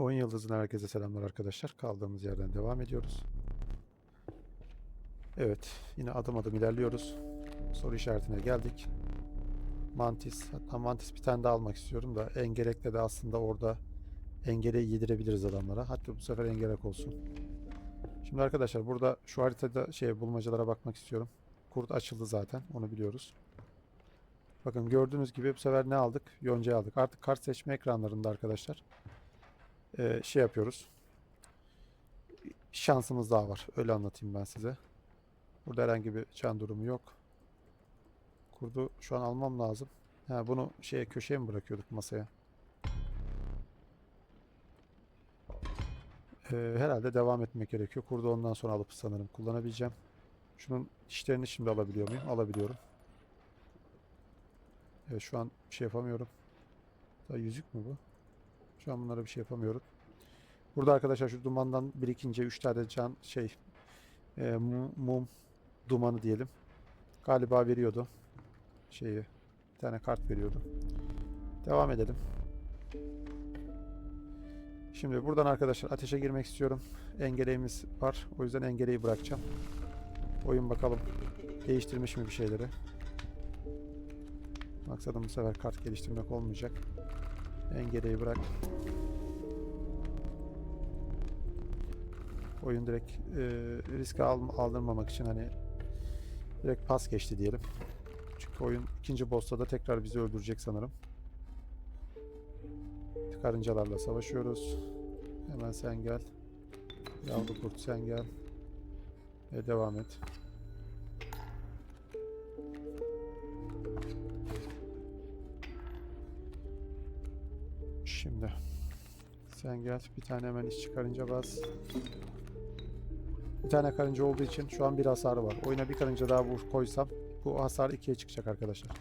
10 Yıldız'ın herkese selamlar arkadaşlar. Kaldığımız yerden devam ediyoruz. Evet, yine adım adım ilerliyoruz. Soru işaretine geldik. Mantis, hatta Mantis bir tane daha almak istiyorum da Engerek'le de aslında orada Engerek'i yedirebiliriz adamlara. Hatta bu sefer Engerek olsun. Şimdi arkadaşlar burada şu haritada şey bulmacalara bakmak istiyorum. Kurt açıldı zaten, onu biliyoruz. Bakın gördüğünüz gibi bu sefer ne aldık? Yonca'yı aldık. Artık kart seçme ekranlarında arkadaşlar e, şey yapıyoruz. Şansımız daha var. Öyle anlatayım ben size. Burada herhangi bir can durumu yok. Kurdu şu an almam lazım. Ha, bunu şeye köşeye mi bırakıyorduk masaya? Ee, herhalde devam etmek gerekiyor. Kurdu ondan sonra alıp sanırım kullanabileceğim. Şunun dişlerini şimdi alabiliyor muyum? Alabiliyorum. Evet şu an şey yapamıyorum. Daha yüzük mü bu? Şu an bunlara bir şey yapamıyorum. Burada arkadaşlar şu dumandan birikince 3 tane can şey e, mum, mum dumanı diyelim. Galiba veriyordu. Şeyi bir tane kart veriyordu. Devam edelim. Şimdi buradan arkadaşlar ateşe girmek istiyorum. Engeleğimiz var. O yüzden engeleği bırakacağım. Oyun bakalım değiştirmiş mi bir şeyleri. Maksadım bu sefer kart geliştirmek olmayacak. Engeleği bırak. Oyun direkt e, risk al, aldırmamak için hani direkt pas geçti diyelim. Çünkü oyun ikinci boss'ta da tekrar bizi öldürecek sanırım. Karıncalarla savaşıyoruz. Hemen sen gel. Yavru kurt sen gel. Ve devam et. Sen gel. Bir tane hemen iş çıkarınca bas. Bir tane karınca olduğu için şu an bir hasarı var. Oyuna bir karınca daha vur koysam bu hasar ikiye çıkacak arkadaşlar.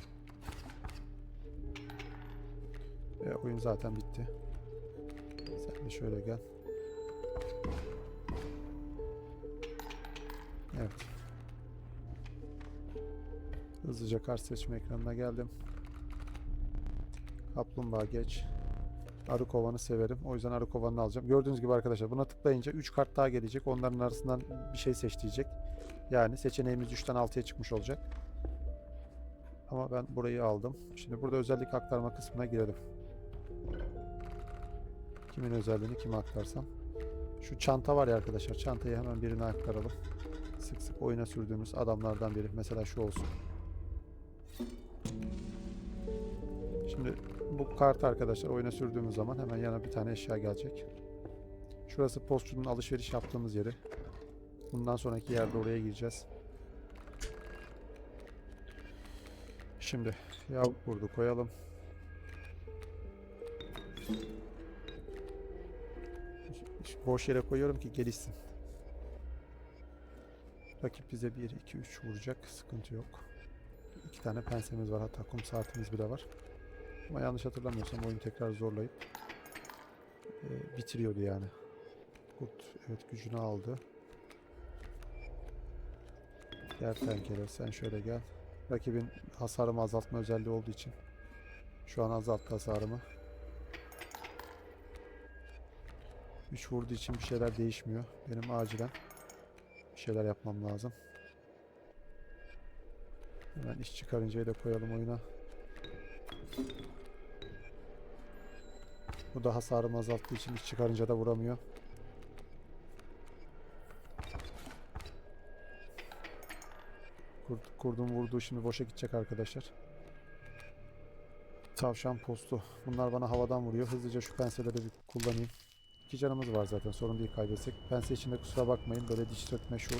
Ve oyun zaten bitti. Sen de şöyle gel. Evet. Hızlıca kart seçme ekranına geldim. Kaplumbağa geç. Arı kovanı severim. O yüzden arı kovanını alacağım. Gördüğünüz gibi arkadaşlar buna tıklayınca 3 kart daha gelecek. Onların arasından bir şey seç diyecek. Yani seçeneğimiz 3'ten 6'ya çıkmış olacak. Ama ben burayı aldım. Şimdi burada özellik aktarma kısmına girelim. Kimin özelliğini kime aktarsam. Şu çanta var ya arkadaşlar. Çantayı hemen birine aktaralım. Sık sık oyuna sürdüğümüz adamlardan biri. Mesela şu olsun. Şimdi bu kart arkadaşlar oyuna sürdüğümüz zaman hemen yana bir tane eşya gelecek. Şurası postçunun alışveriş yaptığımız yeri. Bundan sonraki yerde oraya gireceğiz. Şimdi yav kurdu koyalım. Boş yere koyuyorum ki gelişsin. Rakip bize 1, 2, 3 vuracak. Sıkıntı yok. İki tane pensemiz var. Hatta kum saatimiz bile var. Ama yanlış hatırlamıyorsam oyun tekrar zorlayıp e, bitiriyordu yani. Kurt evet gücünü aldı. Diğer tenkeler sen şöyle gel. Rakibin hasarımı azaltma özelliği olduğu için şu an azalttı hasarımı. 3 vurduğu için bir şeyler değişmiyor. Benim acilen bir şeyler yapmam lazım. Hemen iş çıkarıncayı da koyalım oyuna. Bu da hasarımı azalttığı için iş çıkarınca da vuramıyor. Kurt, kurdun vurduğu şimdi boşa gidecek arkadaşlar. Tavşan postu. Bunlar bana havadan vuruyor. Hızlıca şu penseleri bir kullanayım. İki canımız var zaten sorun değil kaybetsek. Pense içinde kusura bakmayın. Böyle diş sökme şu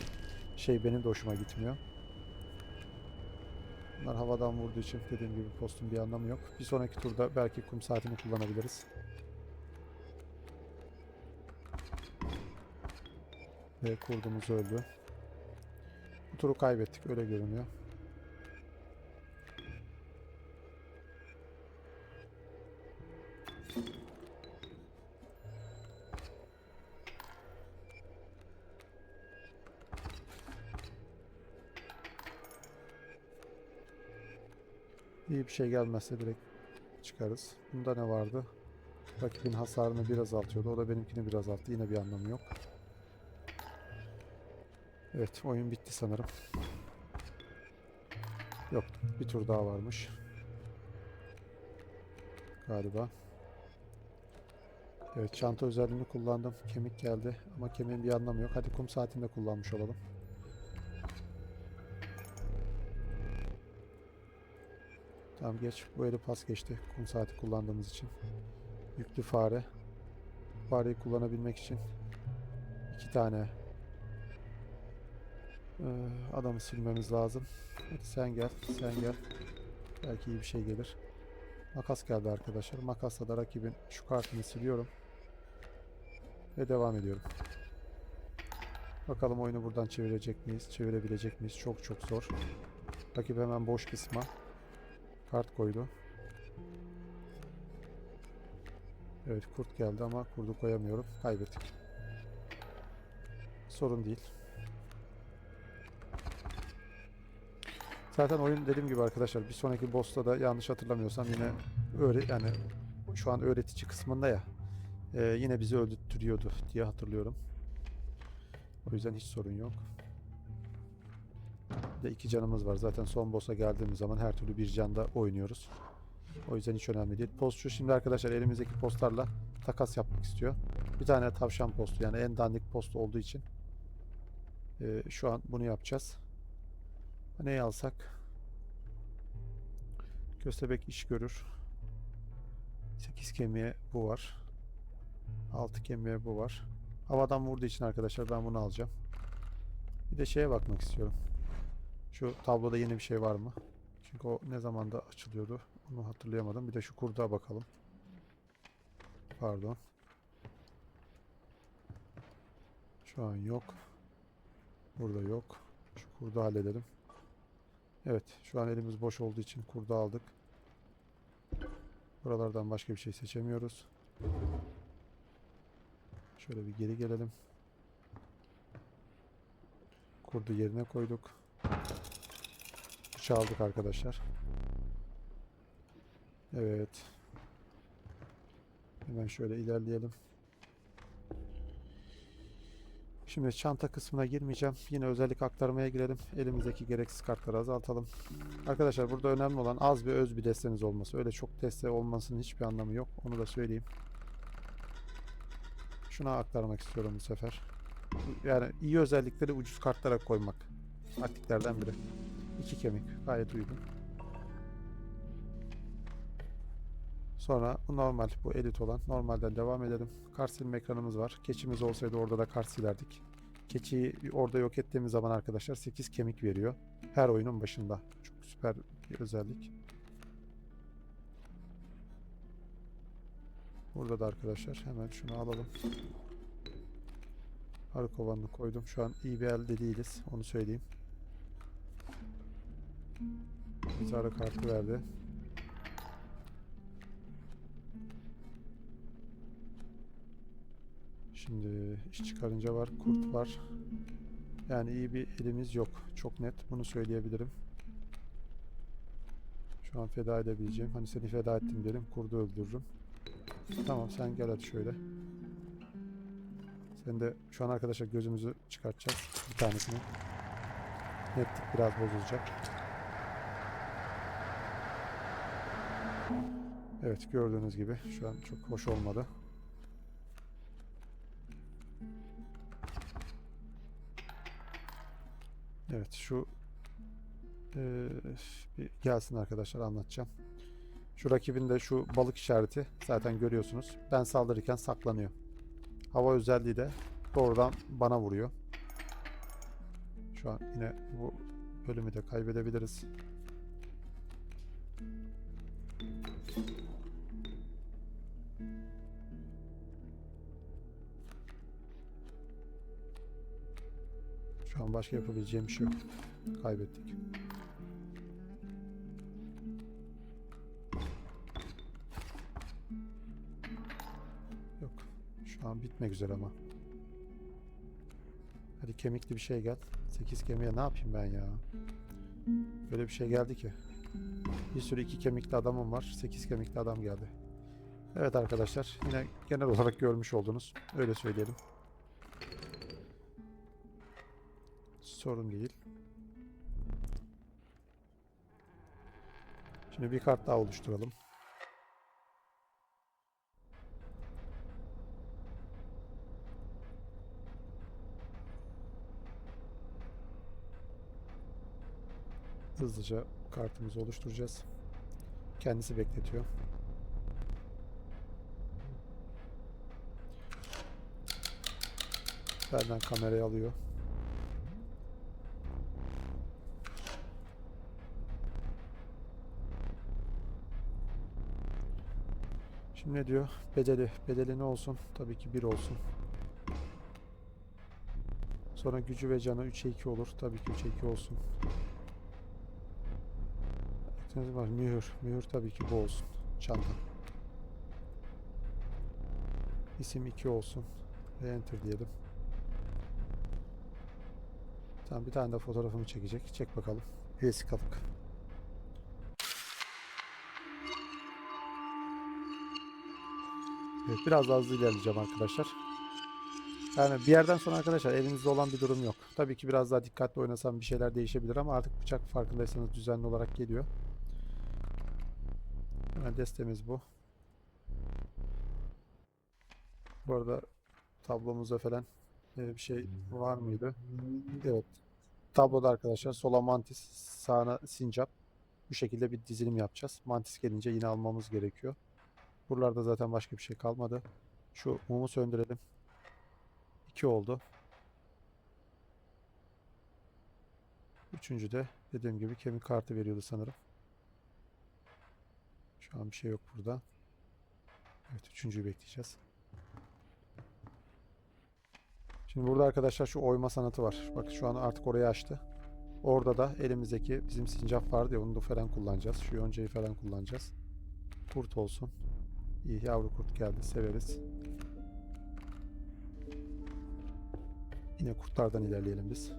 şey benim de hoşuma gitmiyor. Bunlar havadan vurduğu için dediğim gibi postun bir anlamı yok. Bir sonraki turda belki kum saatini kullanabiliriz. Ve kurdumuz öldü. Bu turu kaybettik öyle görünüyor. İyi bir şey gelmezse direkt çıkarız. Bunda ne vardı? Rakibin hasarını bir azaltıyordu. O da benimkini bir azalttı. Yine bir anlamı yok. Evet oyun bitti sanırım. Yok bir tur daha varmış. Galiba. Evet çanta özelliğini kullandım. Kemik geldi ama kemiğin bir anlamı yok. Hadi kum saatinde kullanmış olalım. Tamam geç. Bu eli pas geçti. Kum saati kullandığımız için. Yüklü fare. Fareyi kullanabilmek için iki tane eee, adamı silmemiz lazım. Hadi sen gel, sen gel. Belki iyi bir şey gelir. Makas geldi arkadaşlar. Makasla da rakibin şu kartını siliyorum. Ve devam ediyorum. Bakalım oyunu buradan çevirecek miyiz? Çevirebilecek miyiz? Çok çok zor. Rakip hemen boş kısma kart koydu. Evet kurt geldi ama kurdu koyamıyorum. Kaybettik. Sorun değil. Zaten oyun dediğim gibi arkadaşlar bir sonraki boss'ta da yanlış hatırlamıyorsam yine öyle yani şu an öğretici kısmında ya e, yine bizi öldürtüyordu diye hatırlıyorum. O yüzden hiç sorun yok. De iki canımız var. Zaten son boss'a geldiğimiz zaman her türlü bir canda oynuyoruz. O yüzden hiç önemli değil. Postçu şimdi arkadaşlar elimizdeki postlarla takas yapmak istiyor. Bir tane tavşan postu yani en dandik post olduğu için e, şu an bunu yapacağız. Neyi alsak? Köstebek iş görür. 8 kemiğe bu var. 6 kemiğe bu var. Havadan vurduğu için arkadaşlar ben bunu alacağım. Bir de şeye bakmak istiyorum. Şu tabloda yeni bir şey var mı? Çünkü o ne zamanda açılıyordu? Onu hatırlayamadım. Bir de şu kurduğa bakalım. Pardon. Şu an yok. Burada yok. Şu kurdu halledelim. Evet, şu an elimiz boş olduğu için kurdu aldık. Buralardan başka bir şey seçemiyoruz. Şöyle bir geri gelelim. Kurdu yerine koyduk. Bıçağı aldık arkadaşlar. Evet. Hemen şöyle ilerleyelim. Şimdi çanta kısmına girmeyeceğim. Yine özellik aktarmaya girelim. Elimizdeki gereksiz kartları azaltalım. Arkadaşlar burada önemli olan az ve öz bir desteniz olması. Öyle çok deste olmasının hiçbir anlamı yok. Onu da söyleyeyim. Şuna aktarmak istiyorum bu sefer. Yani iyi özellikleri ucuz kartlara koymak. Taktiklerden biri. İki kemik. Gayet uygun. Sonra bu normal, bu edit olan. Normalden devam edelim. Kart silme ekranımız var. Keçimiz olsaydı orada da kart silerdik. Keçiyi orada yok ettiğimiz zaman arkadaşlar 8 kemik veriyor. Her oyunun başında. Çok süper bir özellik. Burada da arkadaşlar hemen şunu alalım. Arı kovanını koydum. Şu an iyi bir elde değiliz. Onu söyleyeyim. Bize arı kartı verdi. Şimdi iş çıkarınca var, kurt var. Yani iyi bir elimiz yok. Çok net bunu söyleyebilirim. Şu an feda edebileceğim. Hani seni feda ettim derim, kurdu öldürürüm. Tamam sen gel hadi şöyle. Sen de şu an arkadaşlar gözümüzü çıkartacağız. Bir tanesini. Netlik biraz bozulacak. Evet gördüğünüz gibi şu an çok hoş olmadı. Evet şu eee, bir gelsin arkadaşlar anlatacağım. Şu rakibin de şu balık işareti zaten görüyorsunuz. Ben saldırırken saklanıyor. Hava özelliği de doğrudan bana vuruyor. Şu an yine bu bölümü de kaybedebiliriz. Şu an başka yapabileceğim bir şey yok. Kaybettik. Yok. Şu an bitmek üzere ama. Hadi kemikli bir şey gel. 8 kemiğe ne yapayım ben ya? Böyle bir şey geldi ki. Bir sürü iki kemikli adamım var. 8 kemikli adam geldi. Evet arkadaşlar yine genel olarak görmüş oldunuz. Öyle söyleyelim. Sorun değil. Şimdi bir kart daha oluşturalım. Hızlıca kartımızı oluşturacağız. Kendisi bekletiyor. Benden kamerayı alıyor. Şimdi ne diyor? Bedeli. Bedeli ne olsun? Tabii ki 1 olsun. Sonra gücü ve canı 3'e 2 olur. Tabii ki 3'e 2 olsun. Eklentisi var. Mühür. Mühür tabii ki bu olsun. Çanta. İsim 2 olsun. Ve enter diyelim. Tamam bir tane de fotoğrafımı çekecek. Çek bakalım. Vesikalık. Evet biraz daha hızlı ilerleyeceğim arkadaşlar. Yani bir yerden sonra arkadaşlar elinizde olan bir durum yok. Tabii ki biraz daha dikkatli oynasam bir şeyler değişebilir ama artık bıçak farkındaysanız düzenli olarak geliyor. Hemen destemiz bu. Bu arada tablomuzda falan e, bir şey var mıydı? Evet. Tabloda arkadaşlar sola mantis, sağına sincap. Bu şekilde bir dizilim yapacağız. Mantis gelince yine almamız gerekiyor. Buralarda zaten başka bir şey kalmadı. Şu mumu söndürelim. 2 oldu. Üçüncü de dediğim gibi kemik kartı veriyordu sanırım. Şu an bir şey yok burada. Evet üçüncüyü bekleyeceğiz. Şimdi burada arkadaşlar şu oyma sanatı var. Bak şu an artık orayı açtı. Orada da elimizdeki bizim sincap vardı ya onu da falan kullanacağız. Şu yoncayı falan kullanacağız. Kurt olsun. İyi yavru kurt geldi. Severiz. Yine kurtlardan ilerleyelim biz.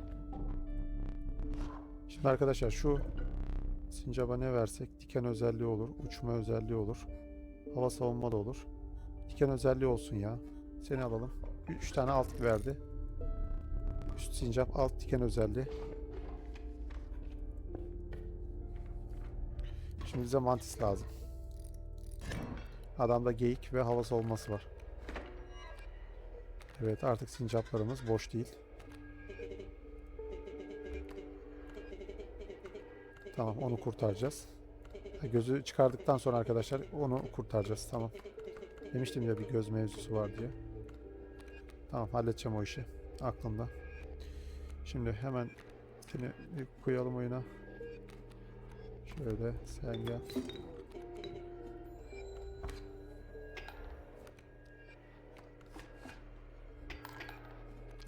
Şimdi arkadaşlar şu sincaba ne versek diken özelliği olur, uçma özelliği olur. Hava savunma da olur. Diken özelliği olsun ya. Seni alalım. 3 tane alt verdi. Üst sincap alt diken özelliği. Şimdi bize mantis lazım. Adamda geyik ve hava savunması var. Evet artık sincaplarımız boş değil. Tamam onu kurtaracağız. Gözü çıkardıktan sonra arkadaşlar onu kurtaracağız. Tamam. Demiştim ya bir göz mevzusu var diye. Tamam halledeceğim o işi. Aklımda. Şimdi hemen seni koyalım oyuna. Şöyle sen gel.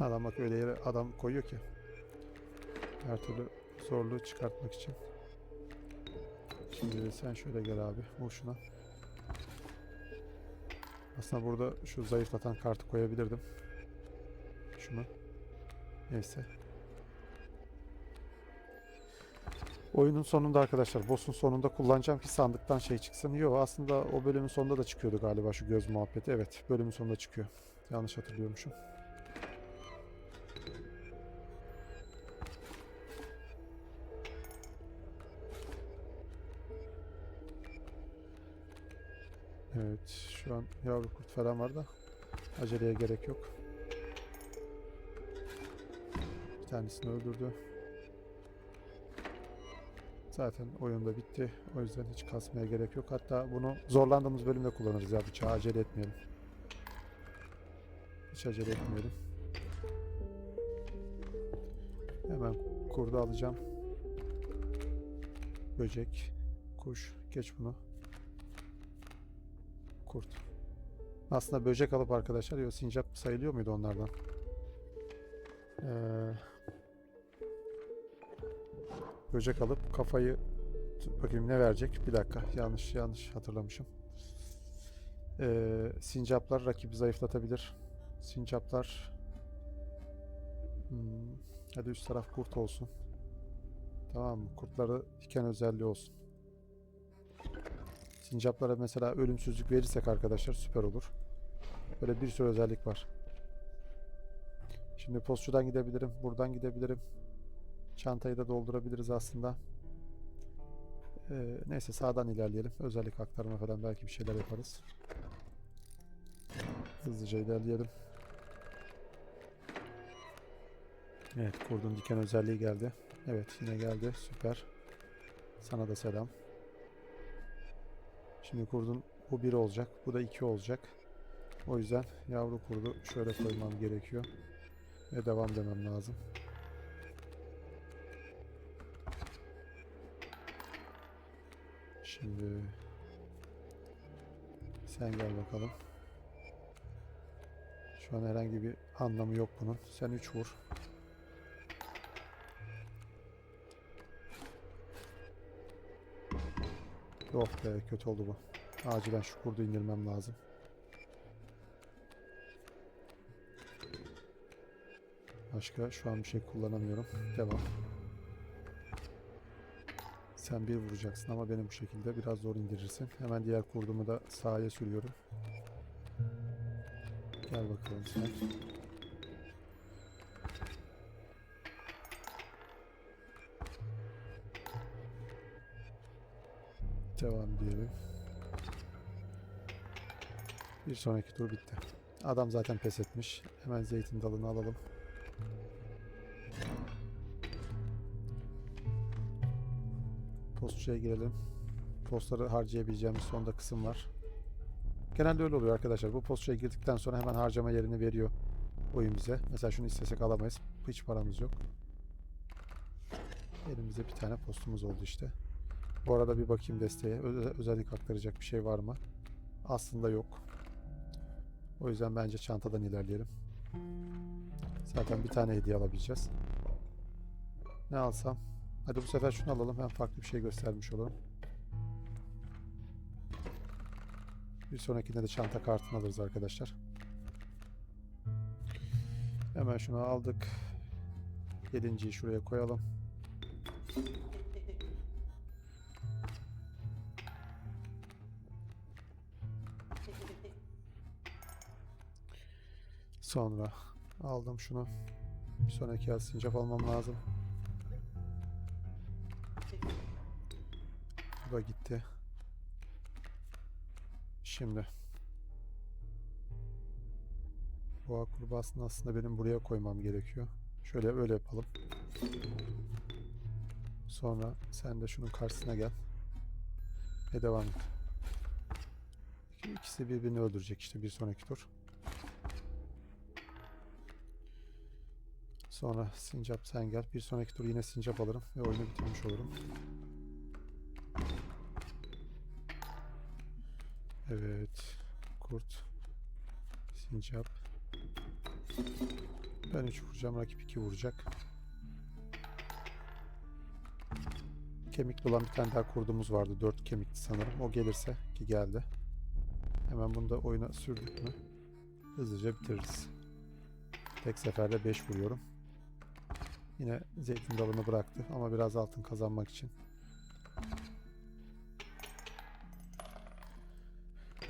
Adam bak öyle yere adam koyuyor ki. Her türlü zorluğu çıkartmak için. Şimdi sen şöyle gel abi. Vur şuna. Aslında burada şu zayıflatan kartı koyabilirdim. Şunu. Neyse. Oyunun sonunda arkadaşlar, boss'un sonunda kullanacağım ki sandıktan şey çıksın. Yok aslında o bölümün sonunda da çıkıyordu galiba şu göz muhabbeti. Evet, bölümün sonunda çıkıyor. Yanlış hatırlıyormuşum. Şu an yavru kurt falan var da aceleye gerek yok. Bir tanesini öldürdü. Zaten oyunda bitti. O yüzden hiç kasmaya gerek yok. Hatta bunu zorlandığımız bölümde kullanırız ya bıçağı acele etmeyelim. Hiç acele etmeyelim. Hemen kurdu alacağım. Böcek, kuş, geç bunu. Kurt. Aslında böcek alıp arkadaşlar, yo sincap sayılıyor muydu onlardan? Ee, böcek alıp kafayı bakayım ne verecek? Bir dakika. Yanlış yanlış hatırlamışım. Ee, sincaplar rakibi zayıflatabilir. Sincaplar hmm, hadi üst taraf kurt olsun. Tamam mı? Kurtları diken özelliği olsun. Sincaplara mesela ölümsüzlük verirsek arkadaşlar süper olur. Böyle bir sürü özellik var. Şimdi postçudan gidebilirim. Buradan gidebilirim. Çantayı da doldurabiliriz aslında. Ee, neyse sağdan ilerleyelim. Özellik aktarma falan belki bir şeyler yaparız. Hızlıca ilerleyelim. Evet kurdun diken özelliği geldi. Evet yine geldi. Süper. Sana da selam. Şimdi kurdun bu 1 olacak. Bu da 2 olacak. O yüzden yavru kurdu şöyle koymam gerekiyor. Ve devam demem lazım. Şimdi sen gel bakalım. Şu an herhangi bir anlamı yok bunun. Sen 3 vur. Yok be kötü oldu bu. Acilen şu kurdu indirmem lazım. Başka şu an bir şey kullanamıyorum. Devam. Sen bir vuracaksın ama beni bu şekilde biraz zor indirirsin. Hemen diğer kurdumu da sahaya sürüyorum. Gel bakalım sen. Devam diyelim. Bir sonraki tur bitti. Adam zaten pes etmiş. Hemen zeytin dalını alalım. Postçuya girelim. Postları harcayabileceğimiz sonda kısım var. Genelde öyle oluyor arkadaşlar. Bu postçuya girdikten sonra hemen harcama yerini veriyor oyun bize. Mesela şunu istesek alamayız. Hiç paramız yok. Elimizde bir tane postumuz oldu işte. Bu arada bir bakayım desteğe. Ö- özellik aktaracak bir şey var mı? Aslında yok. O yüzden bence çantadan ilerleyelim. Zaten bir tane hediye alabileceğiz. Ne alsam? Hadi bu sefer şunu alalım. Hem farklı bir şey göstermiş olurum. Bir sonrakinde de çanta kartını alırız arkadaşlar. Hemen şunu aldık. Yedinciyi şuraya koyalım. Sonra aldım şunu. Bir sonraki yaz sincap almam lazım. Bu da gitti. Şimdi Boğa kurbağasını aslında benim buraya koymam gerekiyor. Şöyle öyle yapalım. Sonra sen de şunun karşısına gel. Ve devam et. İki- İkisi birbirini öldürecek işte bir sonraki tur. Sonra sincap sen gel. Bir sonraki tur yine sincap alırım ve oyunu bitirmiş olurum. Evet. Kurt. Sincap. Ben 3 vuracağım. Rakip 2 vuracak. Kemikli olan bir tane daha kurdumuz vardı. 4 kemikli sanırım. O gelirse ki geldi. Hemen bunu da oyuna sürdük mü hızlıca bitiririz. Tek seferde 5 vuruyorum. Yine zeytin dalını bıraktı ama biraz altın kazanmak için.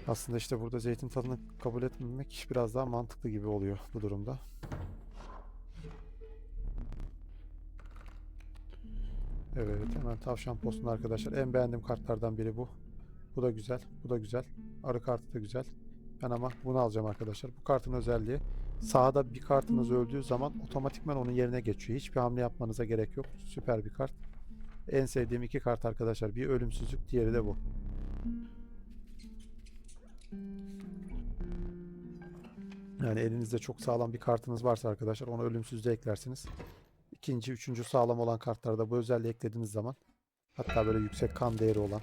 Aslında işte burada zeytin tadını kabul etmemek biraz daha mantıklı gibi oluyor bu durumda. Evet hemen tavşan postunu arkadaşlar. En beğendiğim kartlardan biri bu. Bu da güzel. Bu da güzel. Arı kartı da güzel. Ben ama bunu alacağım arkadaşlar. Bu kartın özelliği sağda bir kartınız öldüğü zaman otomatikman onun yerine geçiyor. Hiçbir hamle yapmanıza gerek yok. Süper bir kart. En sevdiğim iki kart arkadaşlar. Bir ölümsüzlük, diğeri de bu. Yani elinizde çok sağlam bir kartınız varsa arkadaşlar onu ölümsüzlüğe eklersiniz. İkinci, üçüncü sağlam olan kartlarda bu özelliği eklediğiniz zaman hatta böyle yüksek kan değeri olan,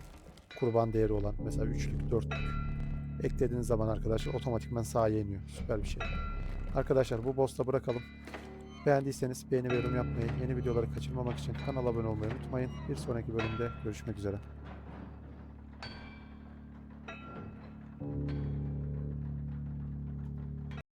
kurban değeri olan mesela üçlük, dörtlük eklediğiniz zaman arkadaşlar otomatikman sahaya iniyor. Süper bir şey. Arkadaşlar bu boss'ta bırakalım. Beğendiyseniz beğeni ve yorum yapmayı, yeni videoları kaçırmamak için kanala abone olmayı unutmayın. Bir sonraki bölümde görüşmek üzere.